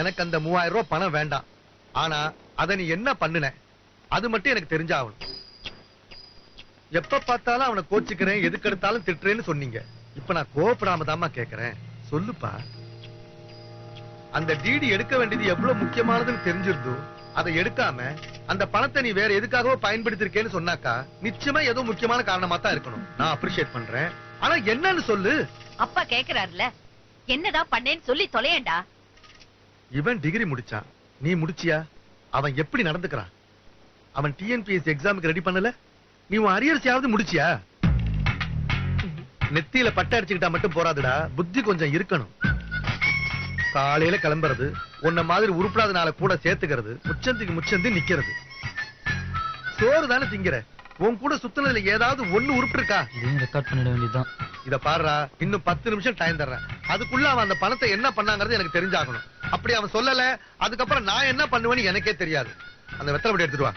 எனக்கு அந்த மூவாயிரம் ரூபாய் பணம் வேண்டாம். ஆனா அத நீ என்ன பண்ணுன? அது மட்டும் எனக்கு தெரிஞ்சாகணும். எப்ப பார்த்தாலும் அவனை கோச்சுக்கிறேன் எதுக்கு எடுத்தாலும் திட்டுறேன்னு சொன்னீங்க. இப்ப நான் கோபப்படாம தாமா கேக்குறேன். சொல்லுப்பா. அந்த டிடி எடுக்க வேண்டியது எவ்வளவு முக்கியமானதுன்னு தெரிஞ்சிருந்தோம் அதை எடுக்காம அந்த பணத்தை நீ வேற எதுக்காகவோ பயன்படுத்திருக்கேன்னு சொன்னாக்கா நிச்சயமா ஏதோ முக்கியமான காரணமா தான் இருக்கணும். நான் அப்ரிஷியேட் பண்றேன். ஆனா என்னன்னு சொல்லு. அப்பா கேக்குறாருல என்னதான் பண்ணேன்னு சொல்லி தொலையண்டா. இவன் டிகிரி முடிச்சான். நீ முடிச்சியா? அவன் எப்படி நடந்துக்கிறான்? அவன் டிஎன்பிஎஸ்சி எக்ஸாமுக்கு ரெடி பண்ணல? நீ உன் அரியர்ஸையாவது முடிச்சியா? நெத்தியில பட்டை அடிச்சுக்கிட்டா மட்டும் போறாதுடா. புத்தி கொஞ்சம் இருக்கணும். காலையில கிளம்புறது உன்ன மாதிரி உருப்படாதனால கூட சேர்த்துக்கிறது முச்சந்திக்கு முச்சந்தி நிக்கிறது. சோறு தானே திங்கிற? உன் கூட சுத்துனதுல ஏதாவது ஒண்ணு உருப்பு இருக்கா இதையும் ரெக்கார்ட் பண்ணிட வேண்டியதுதான். இத பாருடா இன்னும் பத்து நிமிஷம் டைம் தர்றேன். அதுக்குள்ள அவன் அந்த பணத்தை என்ன பண்ணாங்கிறது எனக்கு தெரிஞ்சாகணும். அப்படி அவன் சொல்லல. அதுக்கப்புறம் நான் என்ன பண்ணுவேன்னு எனக்கே தெரியாது. அந்த வெத்தலை படி எடுத்துட்டு வா.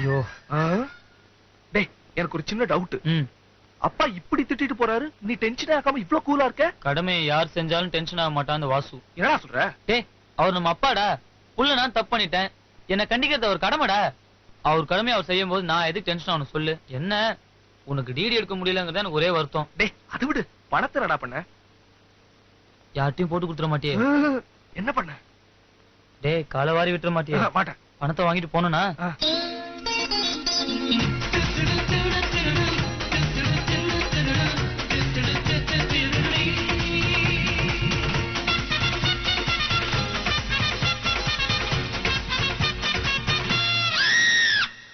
ஐயோ. டேய் எனக்கு ஒரு சின்ன டவுட் அப்பா இப்படி திட்டிட்டு போறாரு? நீ டென்ஷன் ஆகாம இவ்ளோ கூலா இருக்க? கடமையை யார் செஞ்சாலும் டென்ஷன் ஆக மாட்டான் அந்த வாசு. என்னடா சொல்ற? டேய் அவர் நம்ம அப்பாடா. புள்ள நான் தப்பு பண்ணிட்டேன். என்ன கண்டிக்கிறது அவர் கடமைடா. அவர் கடமை அவர் செய்யும் போது நான் எதுக்கு டென்ஷன் ஆகணும் சொல்லு? என்ன? உனக்கு டிடி எடுக்க முடியலங்கிறது எனக்கு ஒரே வருத்தம். டேய் அது விடு. பணத்தை என்னடா பண்ண? யார்ட்டையும் போட்டு கொடுத்துட மாட்டியே. என்ன பண்ண? டேய் காலை வாரி விட்டுற மாட்டியே. மாட்டேன் பணத்தை வாங்கிட்டு போனா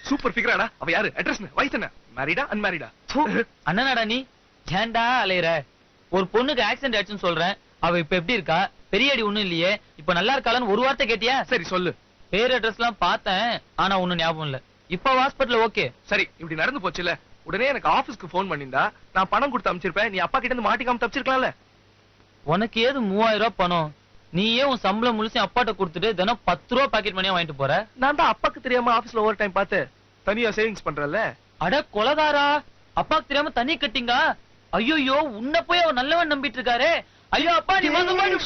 சூப்பர் ஃபிகராடா அவ யாரு? அட்ரஸ் வயசு என்ன? மேரிடா அன்மேரிடா அண்ணனாடா நீ? ஏன்டா அலையற? ஒரு பொண்ணுக்கு ஆக்சிடென்ட் ஆச்சுன்னு சொல்றேன். அவ இப்ப எப்படி இருக்கா? பெரிய அடி ஒண்ணும் இல்லையே. இப்ப நல்லா இருக்காளான்னு ஒரு வார்த்தை கேட்டியா? சரி சொல்லு. பேர் அட்ரஸ் எல்லாம் பார்த்தேன் ஆனா ஒண்ணும் ஞாபகம் இல்ல. இப்ப ஹாஸ்பிட்டல் ஓகே சரி இப்படி நடந்து போச்சுல. உடனே எனக்கு ஆபீஸ்க்கு ஃபோன் பண்ணிருந்தா நான் பணம் கொடுத்து அனுப்பிச்சிருப்பேன் நீ அப்பா கிட்ட இருந்து மாட்டிக்காம தப்பிச்சிருக்கலாம்ல. உனக்கு ஏது மூவாயிரம் ரூபாய் பணம்? நீயே உன் சம்பளம் முழுசும் அப்பாட்ட கொடுத்துட்டு தினம் பத்து ரூபா பாக்கெட் மணியா வாங்கிட்டு போற? நான் தான் அப்பாக்கு தெரியாம ஆபீஸ்ல ஓவர் டைம் பார்த்து தனியா சேவிங்ஸ் பண்றல அட கொலகாரா! அப்பாக்கு தெரியாம தண்ணி கட்டிங்க ஐயோ உன்னை போய் அவன் நல்லவன் நம்பிட்டு இருக்காரே ஐயோ அப்பா நீ பாரு.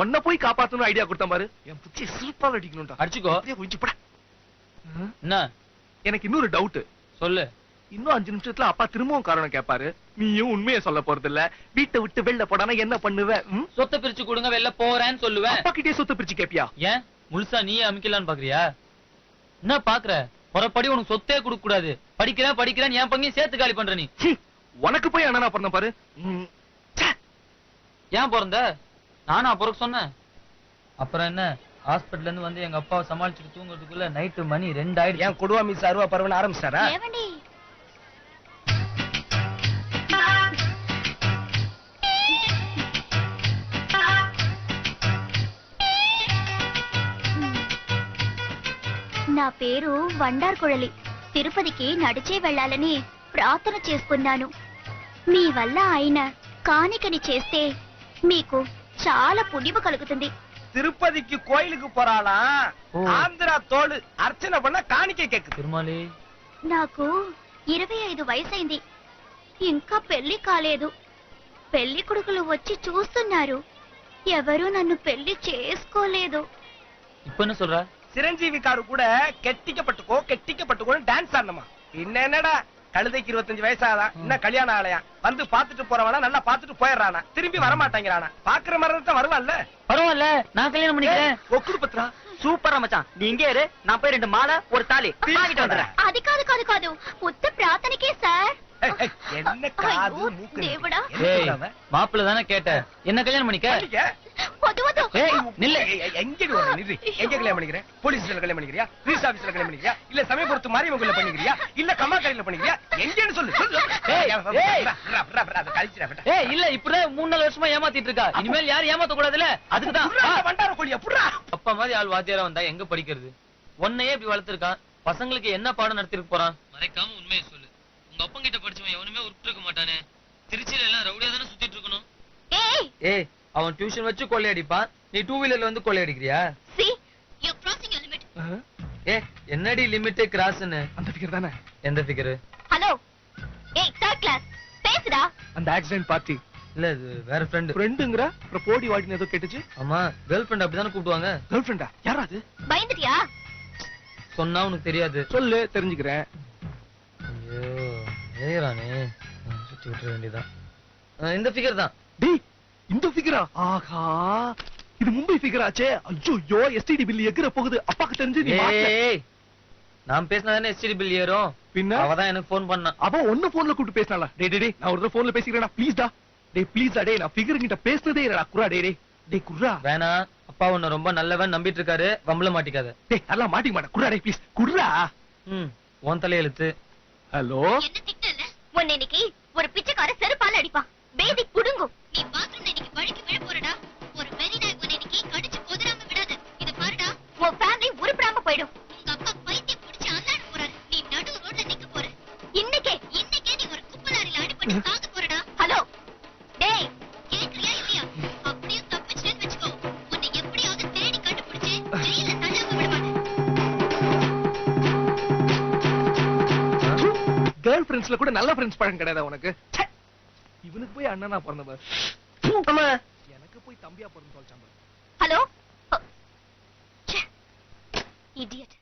உன்னை போய் காப்பாத்தணும் ஐடியா கொடுத்த பாரு. என் புத்திய சிரிப்பால் அடிக்கணும்டா அடிச்சுக்கோ. அப்படியே குதிச்சு போடா. என்ன? எனக்கு இன்னொரு டவுட் சொல்லு. இன்னும் அஞ்சு நிமிஷத்துல அப்பா திரும்பவும் காரணம் கேட்பாரு. நீயும் உண்மையை சொல்ல போறது இல்ல வீட்டை விட்டு வெளில போடானா என்ன பண்ணுவ? சொத்தை பிரிச்சு கொடுங்க வெளில போறேன்னு சொல்லுவேன் அப்பா கிட்டே சொத்து பிரிச்சு கேப்பியா? ஏன்? முழுசா நீயே அமைக்கலான்னு பாக்குறியா? என்ன பாக்குற? முறைப்படி உனக்கு சொத்தே கொடுக்க கூடாது படிக்கிறேன் படிக்கிறேன் என் பங்கையும் சேர்த்து காலி பண்ற நீ. உனக்கு போய் அண்ணனா பிறந்த பாரு. ஏன் பிறந்த? நானும் பிறக்க சொன்னேன். அப்புறம் என்ன? ஹாஸ்பிட்டல் இருந்து வந்து எங்க அப்பாவை சமாளிச்சுட்டு தூங்குறதுக்குள்ள நைட்டு மணி ரெண்டு ஆயிடுச்சு ஏன் கொடுவா மிஸ் அருவா பரவன ஆரம்பிச்சாரா నా పేరు వండార్ కుళలి తిరుపతికి నడిచే వెళ్ళాలని ప్రార్థన చేసుకున్నాను మీ వల్ల ఆయన కానికని చేస్తే మీకు చాలా పుణ్యము కలుగుతుంది திருப்பதிக்கு கோயிலுக்கு போறாளாம் ஓ. ஆந்திரா தோடு அர்ச்சனை பண்ண காணிக்கை கேக்குது திருமாலி నాకు ఇరవై ఐదు వయసైంది ఇంకా పెళ్లి కాలేదు పెళ్లి కొడుకులు వచ్చి చూస్తున్నారు ఎవరూ నన్ను పెళ్లి చేసుకోలేదు இப்ப என்ன சொல்ற சிரஞ்சீவி காரு கூட கெட்டிக்கப்பட்டுக்கோ கெட்டிக்கப்பட்டுக்கோன்னு டான்ஸ் ஆடணுமா பின்ன என்னடா கழுதைக்கு இருபத்தஞ்சு வயசாதான் இன்னும் கல்யாணம் ஆலையா வந்து பாத்துட்டு போறவனா நல்லா பாத்துட்டு போயிடுறானா திரும்பி வர மாட்டேங்கிறானா பாக்குற மாதிரி தான் வருவான்ல பரவாயில்ல நான் கல்யாணம் பண்ணிக்கிறேன் ஒக்குடு பத்ரா சூப்பரா மச்சான் நீ இங்கே இரு நான் போய் ரெண்டு மாலை ஒரு தாலி வாங்கிட்டு வந்துடுறேன் అది కాదు కాదు కాదు ఉత్త ప్రార్థనకే సార్ ஏய், ஏய், என்ன காது ஐயோ, மூக்கு தேவடா. ஏய் என்ன மாப்பிள்ள தானே கேட்ட என்ன கல்யாணம் பண்ணிக்க கல்யாணம் பண்ணிக்கிறேன் போலீஸ் கல்யாணம் பண்ணிக்கிறியா ரீஸ் ஆபீஸ்ல கல்யாணம் பண்ணிக்கிறியா இல்ல சமயபுரத்து மாரியம்மன் கோயில பண்ணிக்கிறியா? இல்ல கம்மா கடையில பண்ணிக்கிறியா? எங்கன்னு சொல்லு. இல்ல இப்படிதான் மூணு நாலு வருஷமா ஏமாத்திட்டு இருக்கா. இனிமேல் யாரும் ஏமாத்த கூடாதுல அதுக்குதான். பண்டார கோழி எப்படா அப்பா மாதிரி ஆள் வாத்தியாரா வந்தா எங்க படிக்கிறது? உன்னையே இப்படி வளர்த்திருக்கான். பசங்களுக்கு என்ன பாடம் நடத்திட்டு போறான்? மறைக்காம உண்மையை சொல்லு. உங்க அப்பங்கிட்ட படிச்சவன் எவனுமே உருப்பிட்டு இருக்க மாட்டானே. திருச்சியில எல்லாம் ரவுடியா தானே சுத்திட்டு இருக்கணும்? ஏய் அவன் டியூஷன் வச்சு கொள்ளையடிப்பான். நீ டூ வீலர்ல வந்து கொள்ளையடிக்கிறியா? See you crossing your limit ஆ, ஏ என்னடி லிமிட் கிராஸ்னு அந்த ஃபிகர் தானே? எந்த ஃபிகர் ஹலோ ஏய் தேர்ட் கிளாஸ் பேசுடா. அந்த ஆக்சிடென்ட் பார்ட்டி இல்ல இது வேற ஃப்ரெண்டு ஃப்ரெண்டுங்கிற அப்புறம் போடி வாடின்னு ஏதோ கேட்டுச்சு. ஆமா கேர்ள் ஃப்ரெண்ட் அப்படிதானே கூப்பிடுவாங்க. கேர்ள் ஃப்ரெண்டா யாரா அது? பயந்துட்டியா? சொன்னா உனக்கு தெரியாது. சொல்லு தெரிஞ்சுக்கிறேன். ஐயோ ஏறானே சுத்தி விட்டுற வேண்டியதான் இந்த ஃபிகர் தான். டேய் ஃபிகரா ஆஹா. இது மும்பை ஃபிகர் ஆச்சே ஐயோ எஸ்டிடி பில் எகிற போகுது. அப்பாக்கு தெரிஞ்சு நீ நான் பேசினா தானே எஸ்டிடி பில் ஏறும்? பின்ன? அவ தான் எனக்கு ஃபோன் பண்ணா. அவ ஒன்ன போன்ல கூப்பிட்டு பேசினால டேய் டேய் நான் ஒரு போன்ல பேசிக்கிறேன்? ப்ளீஸ் டா. டேய் ப்ளீஸ் டா டேய் நான் ஃபிகர் கிட்ட பேசுனதே இல்லடா. குரா டேய் டேய். வேணா. அப்பா உன்னை ரொம்ப நல்லவன் நம்பிட்டு இருக்காரு. வம்பள மாட்டிக்காத. டேய் நல்லா மாட்டிக்க மாட்டேன். குர்ரா டேய் ப்ளீஸ் குர்ரா ம் உன் தலையெழுத்து ஹலோ? என்ன திட்டல உன்னை இன்னைக்கு ஒரு பிச்சைக்கார செருப்பால அடிப்பான். பேசிக் புடுங்கும் கேர்ள் ஃப்ரெண்ட்ஸ்ல கூட நல்ல ஃப்ரெண்ட்ஸ் பழக்கம் கிடையாதா உனக்கு. இவனுக்கு போய் அண்ணனா பிறந்தவர் எனக்கு போய் தம்பியா பிறந்து சொல்லிச்சாங்க ஹலோ? இடியட்